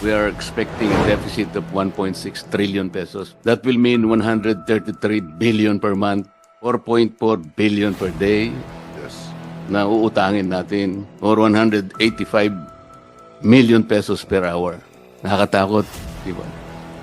we are expecting a deficit of 1.6 trillion pesos. That will mean 133 billion per month, 4.4 billion per day Yes. na uutangin natin or 185 million pesos per hour. Nakakatakot, di ba?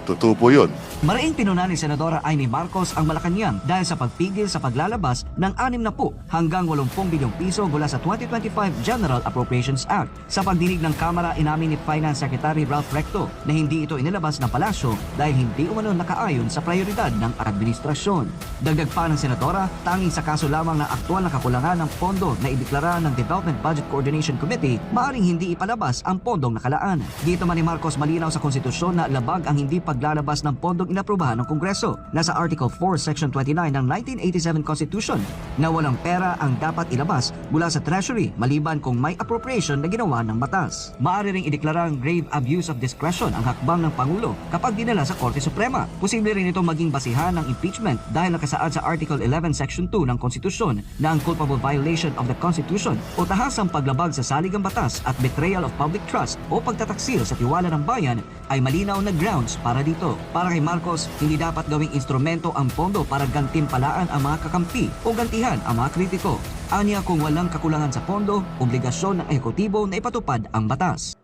Totoo po yun. Maraing pinuna ni Senadora Amy Marcos ang Malacanang dahil sa pagpigil sa paglalabas ng 60 hanggang 80 bilyong piso mula sa 2025 General Appropriations Act. Sa pagdinig ng Kamara, inamin ni Finance Secretary Ralph Recto na hindi ito inilabas ng palasyo dahil hindi umano nakaayon sa prioridad ng administrasyon. Dagdag pa ng Senadora, tanging sa kaso lamang ng aktwal na kakulangan ng pondo na ideklara ng Development Budget Coordination Committee, maaring hindi ipalabas ang pondong nakalaan. Dito man ni Marcos malinaw sa konstitusyon na labag ang hindi paglalabas ng pondong inaprubahan ng Kongreso. Nasa Article 4, Section 29 ng 1987 Constitution na walang pera ang dapat ilabas mula sa Treasury maliban kung may appropriation na ginawa ng batas. Maaari ring ideklarang grave abuse of discretion ang hakbang ng Pangulo kapag dinala sa Korte Suprema. Posible rin ito maging basihan ng impeachment dahil nakasaad sa Article 11 Section 2 ng Konstitusyon na ang culpable violation of the Constitution o tahasang paglabag sa saligang batas at betrayal of public trust o pagtataksil sa tiwala ng bayan ay malinaw na grounds para dito. Para kay Marcos, hindi dapat gawing instrumento ang pondo para gantimpalaan ang mga kakampi o gantihan ang mga kritiko. Anya kung walang kakulangan sa pondo, obligasyon ng ehekutibo na ipatupad ang batas.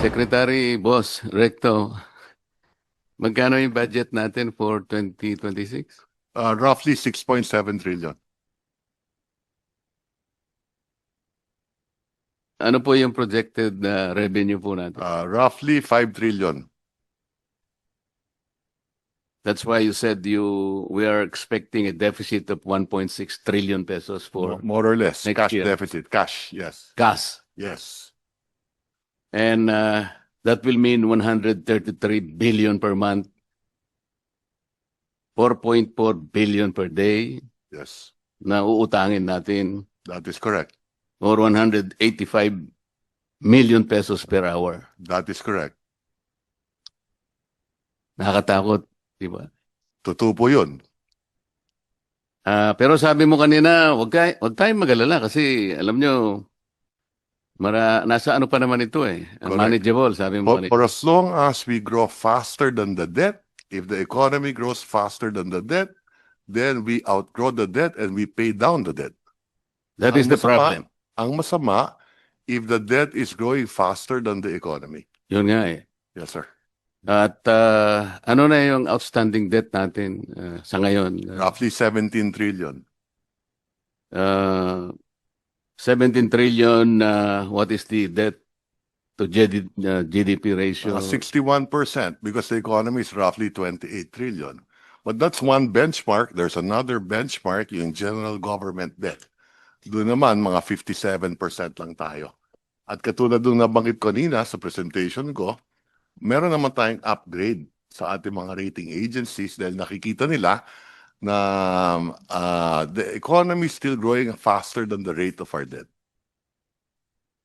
Secretary Boss Recto, magkano yung budget natin for 2026? Uh, roughly 6.7 trillion. Ano po yung projected na revenue po natin? Uh, roughly 5 trillion. That's why you said you we are expecting a deficit of 1.6 trillion pesos for Mo- More or less. next Cash year. deficit. Cash. Yes. gas. Yes. And uh, that will mean 133 billion per month, 4.4 billion per day Yes. na uutangin natin That is correct. or 185 million pesos per hour. That is correct. Nakakatakot, di ba? Totoo po yun. Ah, pero sabi mo kanina, wag kay wag tayong magalala kasi alam nyo mara nasa ano pa naman ito eh. Correct. Manageable, sabi mo For, kanina. for as long as we grow faster than the debt, if the economy grows faster than the debt, then we outgrow the debt and we pay down the debt. That is Ang the masama- problem. Ang masama, if the debt is growing faster than the economy. Yun nga eh. Yes, sir. At ah, ano na yung outstanding debt natin ah, sa ngayon? Roughly 17 trillion. uh, 17 trillion, uh, what is the debt to GD, uh, GDP ratio? Uh, 61% because the economy is roughly 28 trillion. But that's one benchmark. There's another benchmark, yung general government debt. Doon naman, mga 57% lang tayo. At katulad nung nabanggit ko nina sa presentation ko, meron naman tayong upgrade sa ating mga rating agencies dahil nakikita nila na uh, the economy is still growing faster than the rate of our debt.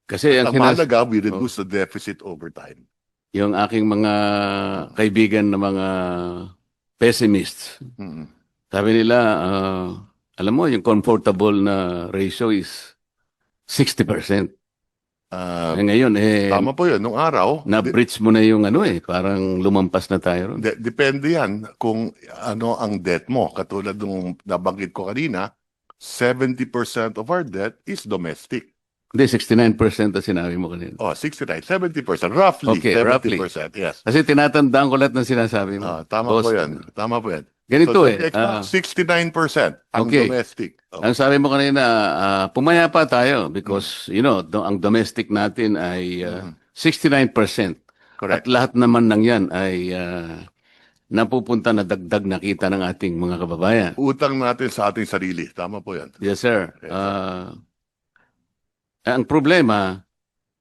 Kasi ang mahalaga, we reduce the deficit over time. yung aking mga kaibigan na mga pessimists, Mm. sabi nila, ah, alam mo, yung comfortable na ratio is 60%. Uh, eh, ngayon, eh, Tama po yun. Nung araw, na-breach mo na yung ano eh, parang lumampas na tayo ron. de- depende yan kung ano ang debt mo. Katulad nung nabanggit ko kanina, 70% of our debt is domestic. Hindi, 69% na sinabi mo kanina. Oh, 69, 70%. Roughly, Okay, 70%. Yes. Kasi tinatandaan ko lahat ng sinasabi mo. Ah, tama Boss, po yan. Tama po yan. Ganito So, eh. take ah, out 69% ang Okay. domestic. Oh, Ang sabi mo kanina, ah, pumaya pa tayo because, you know, do- ang domestic natin ay ah, Mhm. 69%. correct. At lahat naman ng yan ay ah, napupunta na dagdag na kita ng ating mga kababayan. Utang natin sa ating sarili. Tama po yan. Yes, sir. Yes, sir. Ah, ang problema,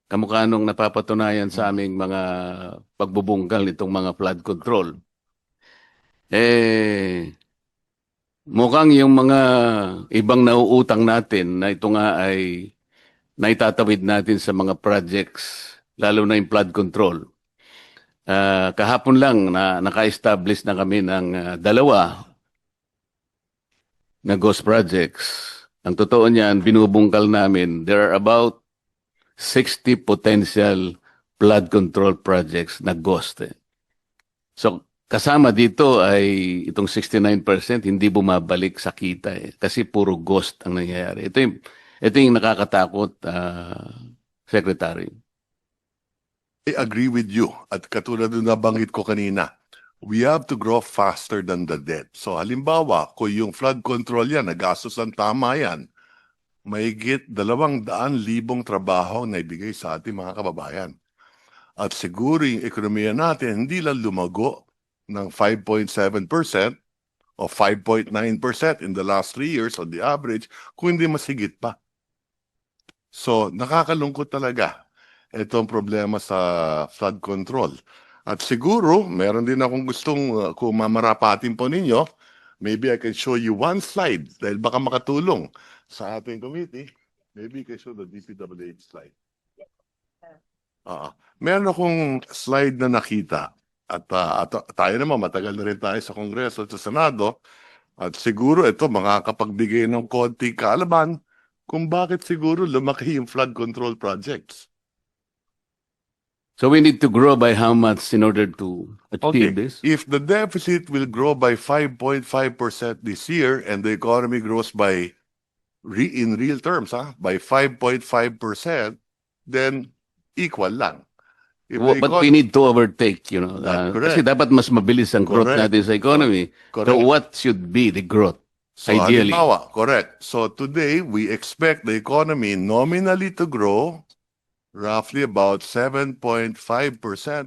kamukha nung napapatunayan sa aming mga pagbubungkal nitong mga flood control, eh, mukhang yung mga ibang nauutang natin na ito nga ay naitatawid natin sa mga projects, lalo na yung flood control. Ah, kahapon lang na naka-establish na kami ng ah, dalawa na ghost projects. Ang totoo niyan, binubungkal namin, there are about 60 potential flood control projects na ghost. Eh. So, kasama dito ay itong 69% hindi bumabalik sa kita eh. Kasi puro ghost ang nangyayari. Ito yung, ito yung nakakatakot, ah, Secretary. I agree with you. At katulad ng nabanggit ko kanina, we have to grow faster than the debt. So halimbawa, kung yung flood control yan, nagastos ang tama yan, mahigit dalawang daan libong trabaho na ibigay sa ating mga kababayan. At siguro yung ekonomiya natin hindi lang lumago ng 5.7% o 5.9% in the last three years on the average, kung hindi mas higit pa. So, nakakalungkot talaga itong problema sa flood control. At siguro, meron din akong gustong uh, kung mamarapatin po ninyo, maybe I can show you one slide dahil baka makatulong sa ating committee. Maybe I can show the DPWH slide. Ah, meron akong slide na nakita at, ah, at tayo naman matagal na rin tayo sa Kongreso at sa Senado at siguro ito makakapagbigay ng konting kaalaman kung bakit siguro lumaki yung flood control projects. So we need to grow by how much in order to achieve this? If the deficit will grow by 5.5% this year and the economy grows by re, in real terms, ah, by 5.5%, then equal lang. If the But we need to overtake, you know. Uh, kasi dapat mas mabilis ang growth Correct. natin sa economy. Correct. So what should be the growth? So, ideally. halimbawa, correct. So today, we expect the economy nominally to grow roughly about 7.5%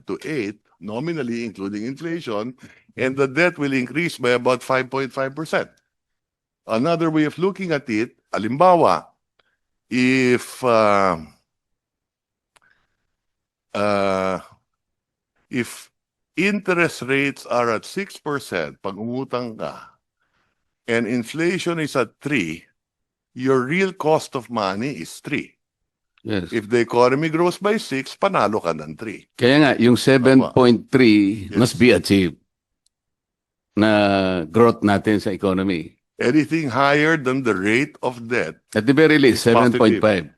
to 8, nominally including inflation, and the debt will increase by about 5.5%. Another way of looking at it, halimbawa, if uh, uh, if interest rates are at 6%, pag umutang ka, and inflation is at 3, your real cost of money is 3. Yes. If the economy grows by 6, panalo ka ng 3. Kaya nga, yung 7.3 Yes. must be achieved na growth natin sa economy. Anything higher than the rate of debt, At the very least, It's positive. 7.5.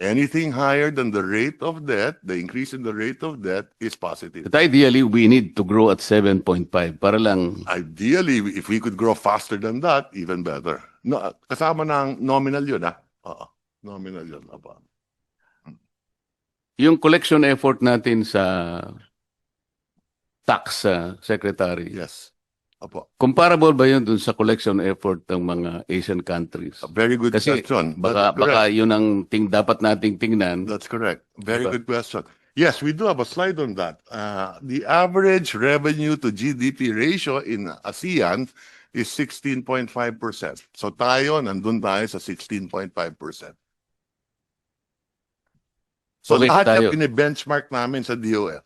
anything higher than the rate of debt, the increase in the rate of debt is positive. But ideally, we need to grow at 7.5 para lang Ideally, if we could grow faster than that, even better. No, kasama ng nominal yun, ah. Oo, nominal yun. Apa. yung collection effort natin sa tax uh, secretary. Yes. Apo. Comparable ba yun dun sa collection effort ng mga Asian countries? A very good Kasi question. Baka, correct. baka yun ang ting dapat nating tingnan. That's correct. Very Diba? good question. Yes, we do have a slide on that. Uh, the average revenue to GDP ratio in ASEAN is 16.5%. So tayo, nandun tayo sa 16.5%. So Okay, lahat tayo. yung benchmark namin sa DOF.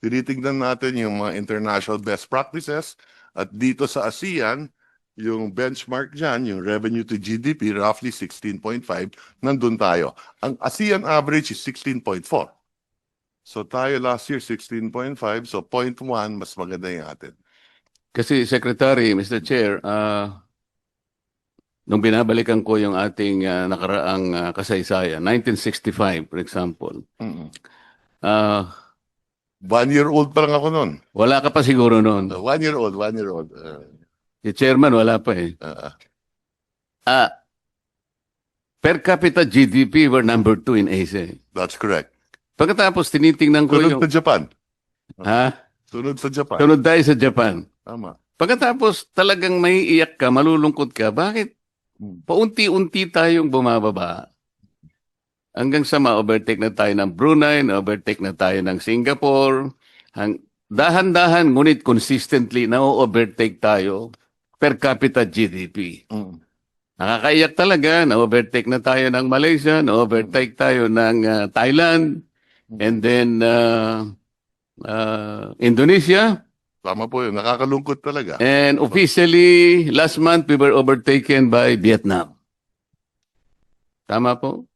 Tinitingnan natin yung mga international best practices at dito sa ASEAN, yung benchmark dyan, yung revenue to GDP, roughly 16.5, nandun tayo. Ang ASEAN average is 16.4. So tayo last year 16.5, so 0.1 mas maganda yung atin. Kasi Secretary, Mr. Chair, ah nung binabalikan ko yung ating ah, nakaraang ah, kasaysayan, 1965 for example, Mm-mm. ah One year old pa lang ako noon. wala ka pa siguro noon. Uh, one year old, one year old. Uh, Si Chairman, wala pa eh. uh, Ah, per capita GDP, we're number two in Asia. that's correct. Pagkatapos tinitingnan ko Sunod yung... sa Japan. Ha? Sunod sa Japan. Sunod tayo sa Japan. Tama. Pagkatapos talagang may iyak ka, malulungkot ka, bakit paunti-unti tayong bumababa? Hanggang sa ma-overtake na tayo ng Brunei, na-overtake na tayo ng Singapore. Hang, dahan-dahan, ngunit consistently na-overtake tayo per capita GDP. Mm. Nakakaiyak talaga, na-overtake na tayo ng Malaysia, na-overtake tayo ng ah, Thailand, and then ah, ah, Indonesia. Tama po yun. Nakakalungkot talaga. And officially, last month, we were overtaken by Vietnam. Tama po?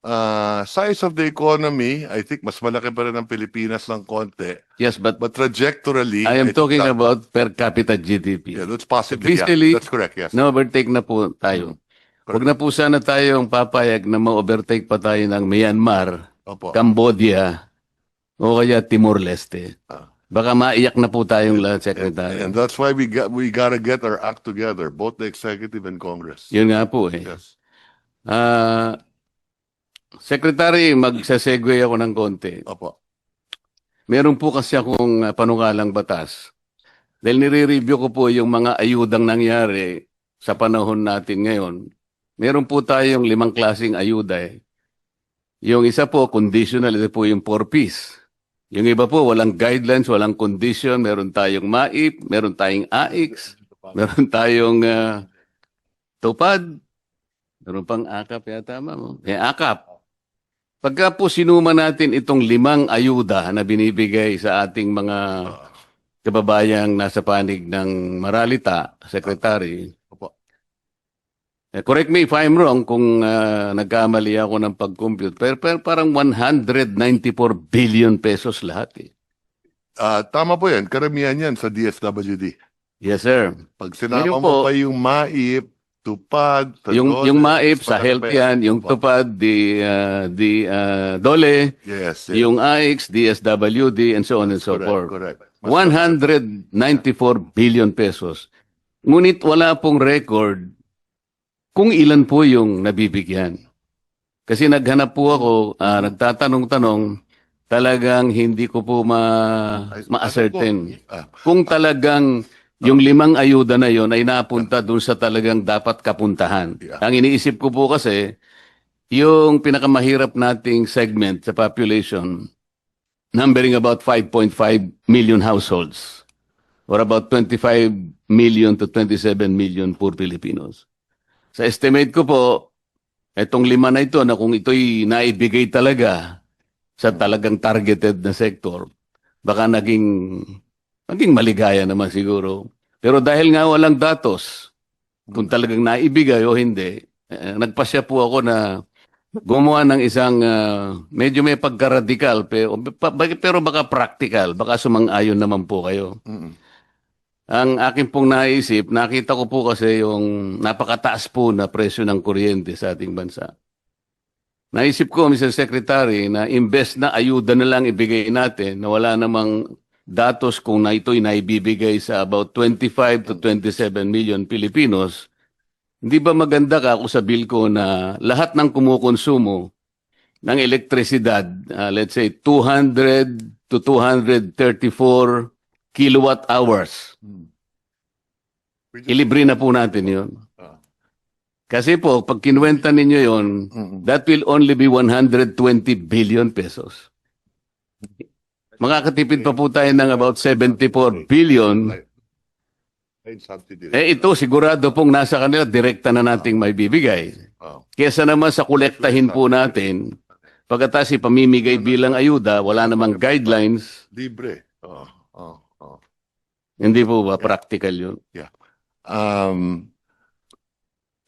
Uh, size of the economy, I think mas malaki pa rin ang Pilipinas ng konti. Yes, but But trajectorily, I am talking that- about per capita GDP. Yeah, that's possibly. Yeah, Officially, that's correct, yes. Na-overtake na po tayo. Huwag na po sana tayong papayag na ma-overtake pa tayo ng Myanmar Opo. Cambodia, o kaya Timor-Leste. Ah. Baka maiyak na po tayong lahat, Secretary. And that's why we got we gotta get our act together, both the executive and Congress. Yun nga po eh. Yes. Ah, Secretary, magsasegue ako ng konti. Opo. Meron po kasi akong ah, panukalang batas. Dahil nire-review ko po yung mga ayudang nangyari sa panahon natin ngayon. Meron po tayong limang klaseng ayuda eh. Yung isa po, conditional, ito po yung four-piece. Yung iba po, walang guidelines, walang condition. Meron tayong MAIP, meron tayong AIX, meron tayong ah, tupad, meron pang AKAP yata, ma'am. Eh, AKAP. Pagka po sinuma natin itong limang ayuda na binibigay sa ating mga kababayang nasa panig ng Maralita, Secretary, Opo. eh, correct me if I'm wrong kung ah, nagkamali ako ng pag-compute, pero, pero parang 194 billion pesos lahat eh. Ah, tama po yan. Karamihan yan sa DSWD. Yes, sir. Pag sinama Ngayon mo po- pa yung MAIP, tupad, sa Yung, yung MAIP sa health yan, yung tupad, di, ah, di ah, DOLE, Yes. yes. yung AIX, DSWD, and so on and so correct, forth. correct. Mas- 194 billion pesos. Ngunit wala pong record kung ilan po yung nabibigyan. Kasi naghanap po ako, ah, nagtatanong-tanong, talagang hindi ko po ma, ma-ascertain. ano? Ah, Kung talagang yung limang ayuda na yon ay napunta dun sa talagang dapat kapuntahan. Yeah. Ang iniisip ko po kasi, yung pinakamahirap nating segment sa population, numbering about 5.5 million households, or about 25 million to 27 million poor Filipinos. Sa estimate ko po, itong lima na ito na kung ito'y naibigay talaga sa talagang targeted na sector, baka naging naging maligaya naman siguro. Pero dahil nga walang datos, kung talagang naibigay o hindi, eh, nagpasya po ako na gumawa ng isang ah, medyo may pagka-radical pero, pero baka practical, baka sumang-ayon naman po kayo. mm, Ang akin pong naisip, nakita ko po kasi yung napakataas po na presyo ng kuryente sa ating bansa. Naisip ko, Mr. Secretary, na imbes na ayuda na lang ibigay natin, na wala namang datos kung na ito'y naibibigay sa about 25 to 27 million Pilipinos, hindi ba maganda ka kung sa bill ko na lahat ng kumukonsumo ng elektrisidad, ah, let's say 200 to 234 kilowatt hours, mm. ilibre na po natin yun. Ah. Kasi po, pag kinuwenta ninyo yon, that will only be 120 billion pesos. Makakatipid pa po tayo ng about 74 billion. Eh ito, sigurado pong nasa kanila, direkta na nating may bibigay. Kesa naman sa kolektahin po natin, pagkatas ipamimigay bilang ayuda, wala namang guidelines, libre. Oh, oh, oh. hindi po ba practical yun? Um,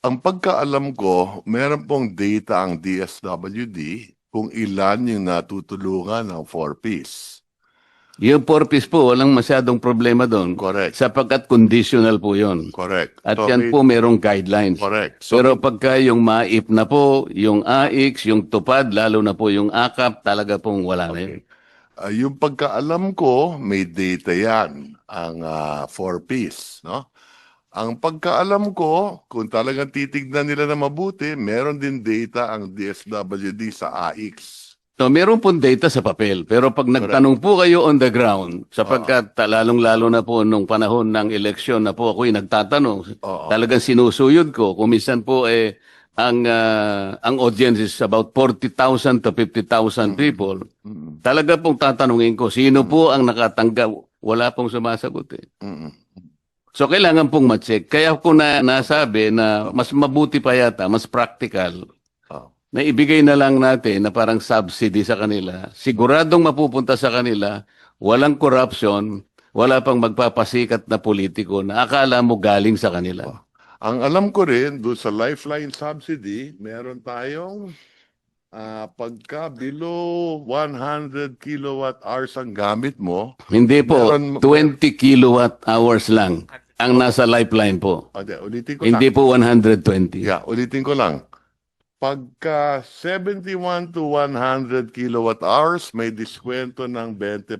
ang pagkaalam ko, meron pong data ang DSWD kung ilan yung natutulungan ng 4Ps. Yung purpose po, walang masyadong problema doon. Correct. Sapagkat conditional po yon. Correct. At So, yan may- po merong guidelines. Correct. So, Pero pagka yung MAIP na po, yung AIX, yung tupad, lalo na po yung AKAP, talaga pong wala na yun. ah, yung pagkaalam ko, may data yan, ang 4Ps, no? Ang pagkaalam ko, kung talagang titignan nila na mabuti, meron din data ang DSWD sa AX. So, meron pong data sa papel. Pero pag nagtanong po kayo on the ground, sapagkat lalong-lalo na po nung panahon ng eleksyon na po ako'y nagtatanong, Oo. talagang sinusuyod ko. Kung minsan po eh, ang, ah, ang audience is about 40,000 to 50,000 people. Mm, Talaga pong tatanungin ko, sino po ang nakatanggap? Wala pong sumasagot eh. mm, So kailangan pong ma-check. Kaya ko na nasabi na mas mabuti pa yata, mas practical. Na ibigay na lang natin na parang subsidy sa kanila. Siguradong mapupunta sa kanila, walang corruption, wala pang magpapasikat na politiko na akala mo galing sa kanila. Ang alam ko rin, doon sa Lifeline subsidy, meron tayong ah, pagka below 100 kilowatt hours ang gamit mo, Hindi po, Meron- 20 kilowatt hours lang ang nasa lifeline po. Ade, ulitin ko Hindi lang. po 120. Yeah, ulitin ko lang. Pagka 71 to 100 kilowatt hours, may diskwento ng 20%.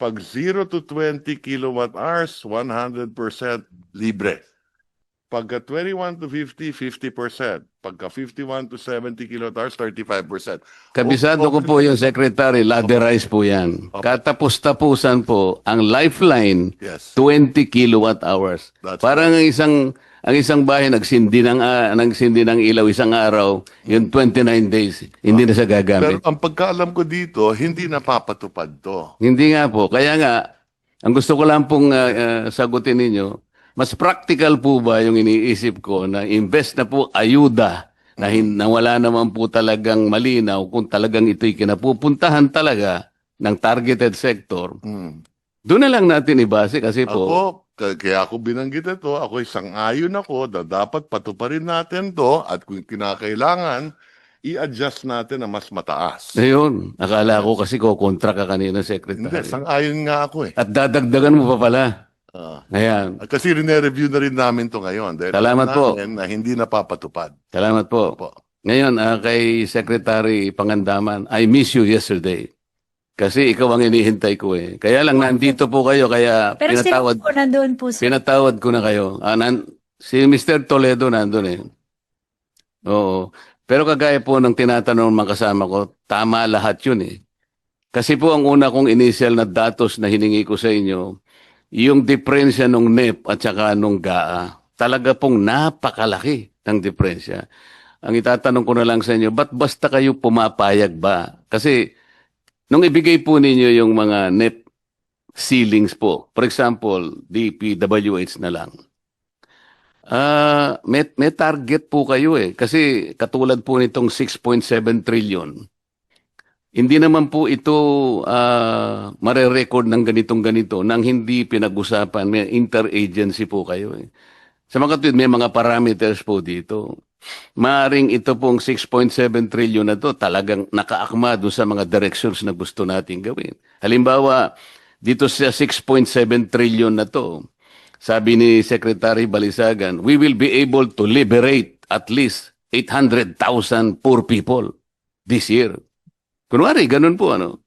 Pag 0 to 20 kilowatt hours, 100% libre. Pagka 21 to 50, 50%. Pagka 51 to 70 kilowatt hours, 35%. Kabisado ko po yung secretary, laderize po yan. Katapos-tapusan po, ang lifeline, Yes. 20 kilowatt hours. That's Parang ang isang ang isang bahay nagsindi ng ah, nagsindi ng ilaw isang araw, yung 29 days, hindi na siya Pero gagamit. ang pagkaalam ko dito, hindi napapatupad to. Hindi nga po. Kaya nga, ang gusto ko lang pong ah, ah, sagutin ninyo, mas practical po ba yung iniisip ko na invest na po ayuda na, hin- na wala naman po talagang malinaw kung talagang ito'y kinapupuntahan talaga ng targeted sector. Hmm. Doon na lang natin ibase kasi po, Ako, kaya ako binanggit ito, ako isang ayon ako na dapat patuparin natin to at kung kinakailangan, i-adjust natin na mas mataas. ayun, akala ko kasi ko kontra ka kanina, Hindi, Secretary. sang ayon nga ako eh. At dadagdagan mo pa pala. Ah. Ayan. kasi rine-review na rin namin to ngayon. Dahil Salamat alam po. Na hindi napapatupad. Salamat po. Opo. Ngayon, ah, kay Secretary Pangandaman, I miss you yesterday. Kasi ikaw ang inihintay ko eh. Kaya lang nandito po kayo, kaya Pero pinatawad, po nandoon po sir? pinatawad ko na kayo. Ah, nan- si Mr. Toledo nandun eh. Oo. Pero kagaya po ng tinatanong ng mga kasama ko, tama lahat yun eh. Kasi po ang una kong initial na datos na hiningi ko sa inyo, yung diferensya nung NEP at saka nung GAA, talaga pong napakalaki ng diferensya. Ang itatanong ko na lang sa inyo, ba't basta kayo pumapayag ba? Kasi nung ibigay po ninyo yung mga NEP ceilings po, for example, DPWH na lang, Ah, may, may target po kayo eh. Kasi katulad po nitong 6.7 trillion, hindi naman po ito ah, mare-record ng ganitong ganito nang hindi pinag-usapan. May interagency po kayo eh. Sa mga kapatid, may mga parameters po dito. Maaring ito pong 6.7 trillion na to talagang nakaakma doon sa mga directions na gusto nating gawin. Halimbawa, dito sa 6.7 trillion na to, sabi ni Secretary Balisagan, we will be able to liberate at least 800,000 poor people this year. Kunwari, ganun po ano.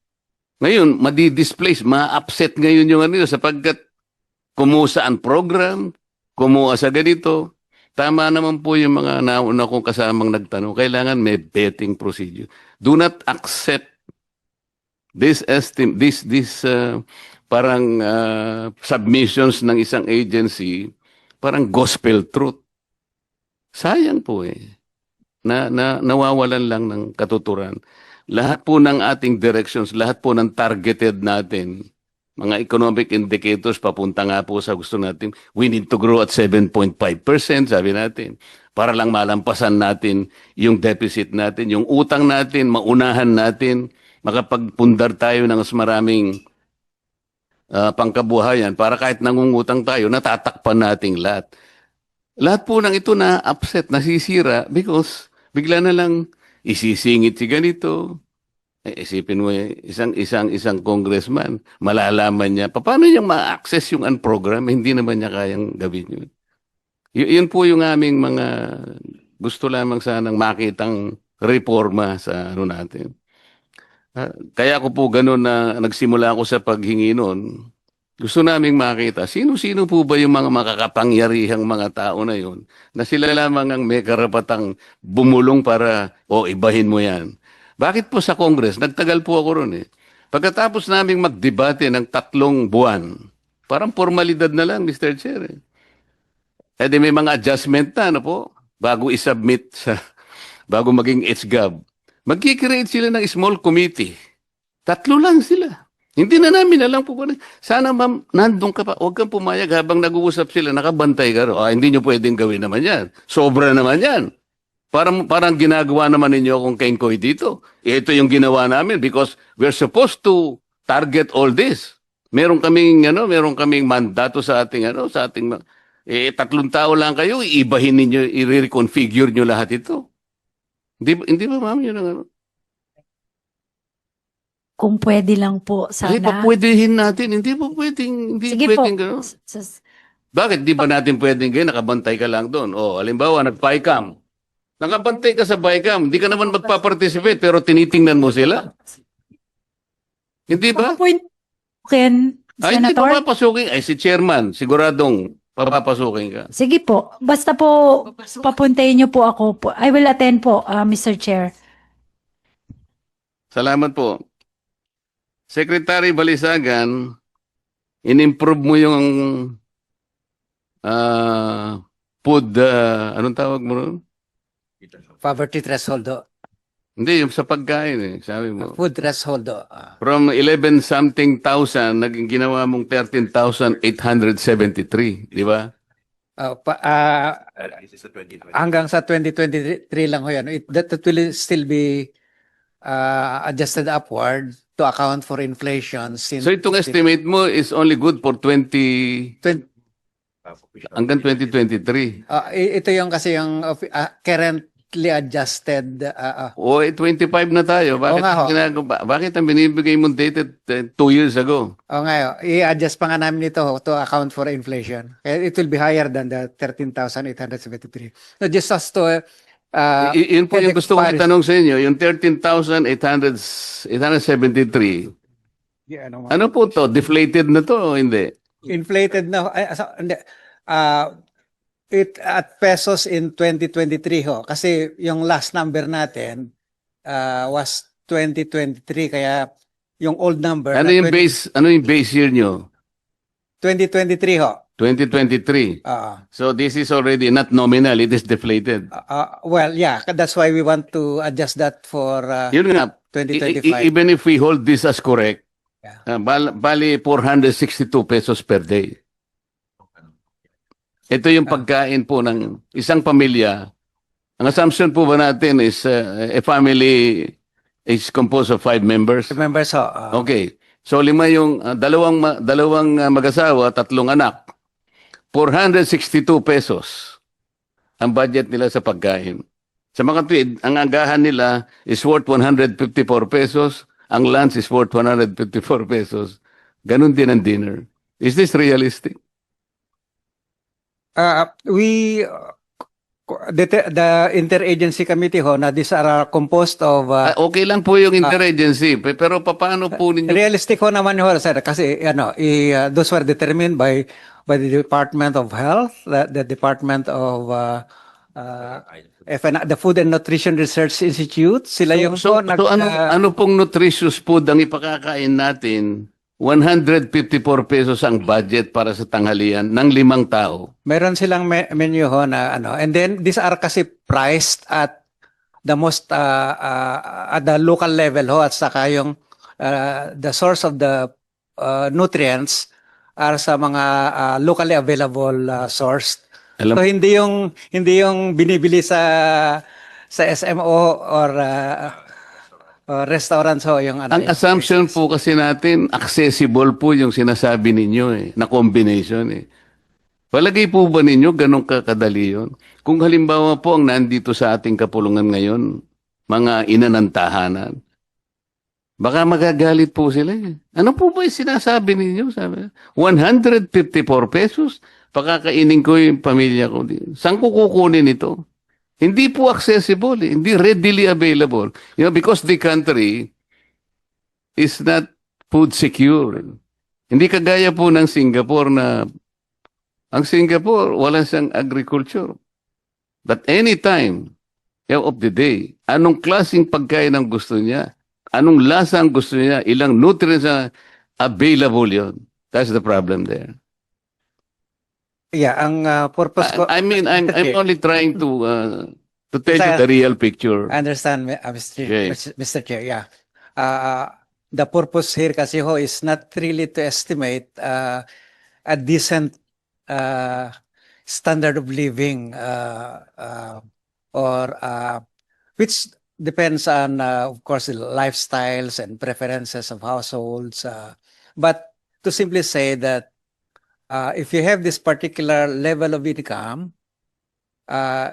Ngayon, madi-displace, ma-upset ngayon yung ano yun sapagkat kumusa ang program, kumuha sa ganito. Tama naman po yung mga nauna kong kasamang nagtanong. Kailangan may betting procedure. Do not accept this estim this this uh, parang uh, submissions ng isang agency parang gospel truth. Sayang po eh. Na, na nawawalan lang ng katuturan. Lahat po ng ating directions, lahat po ng targeted natin, mga economic indicators papunta nga po sa gusto natin. We need to grow at 7.5%, sabi natin. Para lang malampasan natin yung deficit natin, yung utang natin, maunahan natin, makapagpundar tayo ng mas maraming ah, pangkabuhayan para kahit nangungutang tayo, natatakpan nating lahat. Lahat po ng ito na upset, nasisira because bigla na lang isisingit si ganito. Eh, isipin mo, eh, isang, isang, isang congressman, malalaman niya, pa- paano niya ma-access yung unprogram? Hindi naman niya kayang gawin yun. Y- yun po yung aming mga gusto lamang sanang makitang reforma sa ano natin. Ah, kaya ako po ganun na nagsimula ako sa paghingi noon. Gusto naming makita, sino-sino po ba yung mga makakapangyarihang mga tao na yun na sila lamang ang may karapatang bumulong para, o ibahin mo yan. Bakit po sa Congress? Nagtagal po ako ron eh. Pagkatapos naming magdebate ng tatlong buwan, parang formalidad na lang, Mr. Chair. Eh. Eh di may mga adjustment na, ano po, bago isubmit sa, bago maging HGAB. Magkikreate sila ng small committee. Tatlo lang sila. Hindi na namin alam po. ano. Sana ma'am, nandun ka pa. Huwag kang pumayag habang nag-uusap sila. Nakabantay ka. ro. Ah, hindi nyo pwedeng gawin naman yan. Sobra naman yan. Parang, parang ginagawa naman ninyo akong kengkoy dito. Ito yung ginawa namin because we're supposed to target all this. Meron kaming, ano, meron kaming mandato sa ating, ano, sa ating, eh, tatlong tao lang kayo, iibahin ninyo, i-reconfigure nyo lahat ito. Hindi, hindi ba, ma'am, yun ang ano? Kung pwede lang po sana. papwedehin natin. Hindi po pwedeng, hindi Sige po. pwedeng. S- s- Bakit di ba natin pwedeng ganyan? Nakabantay ka lang doon. O, halimbawa, nag-PICAM. Nakabantay ka sa BICAM, hindi ka naman magpa-participate pero tinitingnan mo sila. Hindi ba? Point, Ken, Ay, hindi Senator. papapasukin. Ay, si chairman, siguradong papapasukin ka. Sige po. Basta po, papuntayin niyo po ako po. I will attend po, ah, Mr. Chair. Salamat po. Secretary Balisagan, in-improve mo yung ah food, ah, anong tawag mo ron? Poverty threshold, oh. Hindi, yung sa pagkain eh, sabi mo. food threshold. oh. Ah, From 11 something thousand, naging ginawa mong 13,873, di ba? ah, pa- ah, hanggang sa 2023 lang ho yan. It, that, that will still be ah, adjusted upward to account for inflation. Since So itong estimate mo is only good for 20, Twen- hanggang 2023. ah, i- ito yung kasi yung of- ah, currently adjusted ah, ah, O eh, 25 na tayo. Bakit, Oo nga ho. ginagawa- bakit ang binibigay mong dated eh, two years ago? Oh, ngayon, i-adjust pa nga namin ito to account for inflation. Kaya it will be higher than the 13,873. So just as to, uh, I- yun po yung gusto kong Paris. itanong sa inyo, yung 13,873, yeah, ano, ano po to? Deflated na to o hindi? inflated na, ay, asa- hindi, ah, it at pesos in 2023 ho. Kasi yung last number natin ah, was 2023, kaya yung old number, Ano na yung 20 base, ano yung base year nyo? 2023 ho. 2023. Ah, So this is already not nominal, it is deflated. ah, ah, well, yeah, that's why we want to adjust that for ah, Yun nga, I- I- 2025. even if we hold this as correct, Yeah. uh, bal- bali 462 pesos per day. Ito yung Ah. pagkain po ng isang pamilya. Ang assumption po ba natin is uh, a family is composed of five members? Remember so, ah, Okay. So lima yung uh, dalawang ma- dalawang uh, mag-asawa, tatlong anak. 462 pesos ang budget nila sa pagkain. Sa mga tweed, ang agahan nila is worth 154 pesos, ang lunch is worth 154 pesos. Ganon din ang dinner. Is this realistic? Uh, we, uh, the, the interagency committee ho, na these are composed of, uh, okay lang po yung interagency, pe- pero paano po ninyo realistic ho naman ho, sir, kasi, ano, i, uh, those were determined by, by the Department of Health, the, the Department of, uh, uh, FN, the Food and Nutrition Research Institute, sila yung So, po nag, so ano, uh, ano pong nutritious food ang ipakakain natin? 154 pesos ang budget para sa tanghalian ng limang tao. meron silang me- menu ho na, ano, and then these are kasi priced at the most, uh, uh, at the local level ho, at saka yung, uh, the source of the uh, nutrients are sa mga uh, locally available uh, source. Alam, So hindi yung hindi yung binibili sa sa SMO or uh, or restaurants ho yung ano. ang assumption po kasi natin, accessible po yung sinasabi ninyo eh, na combination eh. Palagay po ba ninyo ganun kakadali yun? Kung halimbawa po ang nandito sa ating kapulungan ngayon, mga ina ng tahanan, baka magagalit po sila eh. Ano po ba yung sinasabi ninyo? Sabi, 154 pesos? Pakakainin ko yung pamilya ko. Saan ko kukunin ito? Hindi po accessible, eh. hindi readily available. You know, because the country is not food secure. Hindi kagaya po ng Singapore na ang Singapore wala siyang agriculture. But anytime yeah, of the day, anong klaseng pagkain ang gusto niya? Anong lasa ang gusto niya? Ilang nutrients ang available yon? That's the problem there. Yeah, ang uh, purpose ko I, I mean, I'm, I'm only trying to uh, to tell you the real picture. I understand, uh, Mr. Yes. Mr. Chair. Yeah. Uh, the purpose here kasi ho is not really to estimate uh, a decent uh, standard of living uh, uh, or uh, which depends on, uh, of course, the lifestyles and preferences of households. Uh, but to simply say that uh, if you have this particular level of income, uh,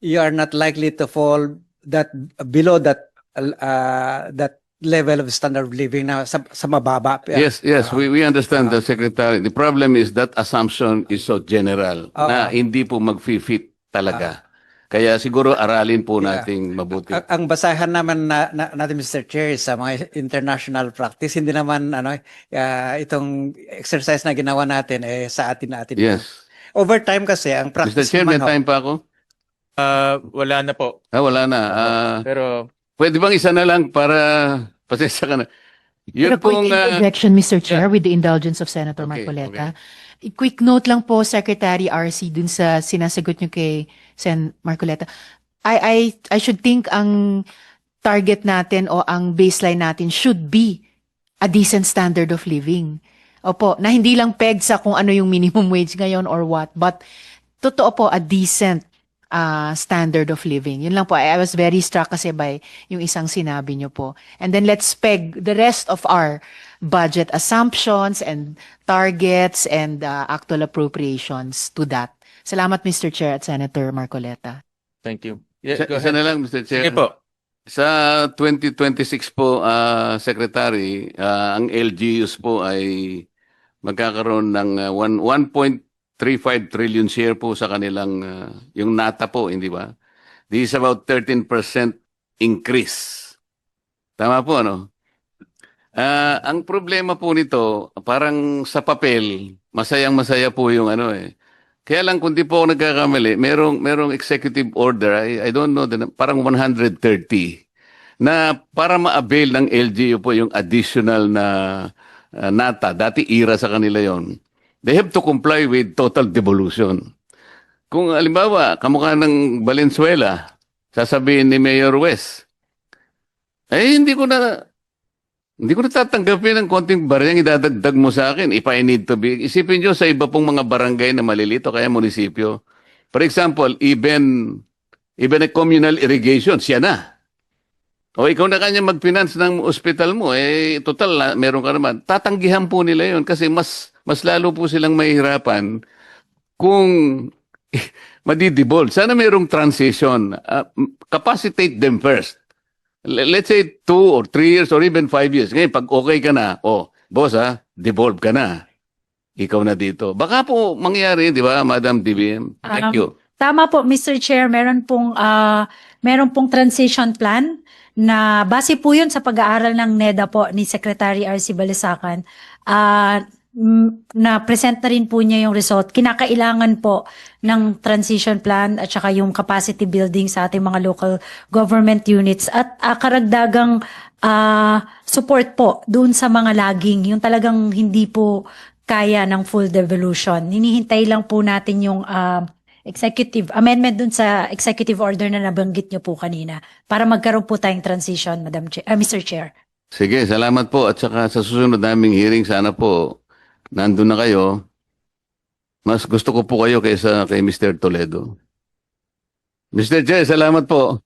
you are not likely to fall that below that uh, that level of standard of living na sa, sa mababa. Yes, yes, Ah. we, we understand the secretary. The problem is that assumption is so general Oo. na hindi po mag-fit talaga. Kaya siguro aralin po Yeah. nating mabuti. Ang, ang basahan naman na, na, natin Mr. Chair sa mga international practice hindi naman ano ah, itong exercise na ginawa natin eh sa atin natin. Yes. Over time kasi ang Mr. practice Chair, may time pa ako? Ah, wala na po. Ah, wala na. Ah, Pero pwede bang isa na lang para pasensya ka na. Yun Pero quick pong ah, interjection, Mr. Chair, with the indulgence of Senator Okay, Marcoleta. Quick note lang po, Secretary RC, dun sa sinasagot niyo kay Sen Marcoleta. I, I, I should think ang target natin o ang baseline natin should be a decent standard of living. Opo, na hindi lang peg sa kung ano yung minimum wage ngayon or what, but totoo po, a decent uh, standard of living. Yun lang po. I, I was very struck kasi by yung isang sinabi niyo po. And then let's peg the rest of our budget assumptions and targets and uh, actual appropriations to that. Salamat, Mr. Chair at Senator Marcoleta. thank you. Yeah, isa, go isa ahead. na lang, Mr. Chair. Sige po. Sa 2026 po, ah, Secretary, ah, ang LGUs po ay magkakaroon ng ah, one- 1.35 trillion share po sa kanilang, ah, yung NATA po, hindi ba? This is about 13% increase. Tama po, ano? Ah, ang problema po nito, parang sa papel, masayang masaya po yung ano eh. Kaya lang kung di po ako nagkakamali, merong, merong executive order, I, I don't know, parang 130, na para ma-avail ng LGU po yung additional na uh, nata, dati ira sa kanila yon. They have to comply with total devolution. Kung alimbawa, kamukha ng Valenzuela, sasabihin ni Mayor West, eh hindi ko na, hindi ko natatanggapin ang konting barang idadagdag mo sa akin if I need to be. Isipin nyo sa iba pong mga barangay na malilito, kaya munisipyo. For example, even, even a communal irrigation, siya na. O ikaw na kanya mag-finance ng ospital mo, eh total na, meron ka naman. Tatanggihan po nila yon kasi mas, mas lalo po silang mahihirapan kung madidibold. Sana merong transition. Uh, capacitate them first. Let's say two or three years or even five years. Ngayon, pag okay ka na, oh, boss ha, devolve ka na. Ikaw na dito. Baka po mangyari, di ba, Madam DBM? Thank Um, you. Tama po, Mr. Chair, meron pong, ah, meron pong transition plan na base po yun sa pag-aaral ng NEDA po ni Secretary R.C. Balisacan. Ah, mm, na-present na rin po niya yung result. Kinakailangan po ng transition plan at saka yung capacity building sa ating mga local government units at ah, karagdagang ah, support po doon sa mga laging, yung talagang hindi po kaya ng full devolution. Hinihintay lang po natin yung ah, executive amendment dun sa executive order na nabanggit niyo po kanina para magkaroon po tayong transition, Madam Chair, ah, Mr. Chair. Sige, salamat po. At saka sa susunod naming hearing, sana po nandun na kayo. Mas gusto ko po kayo kaysa kay Mr. Toledo. Mr. Chair, salamat po.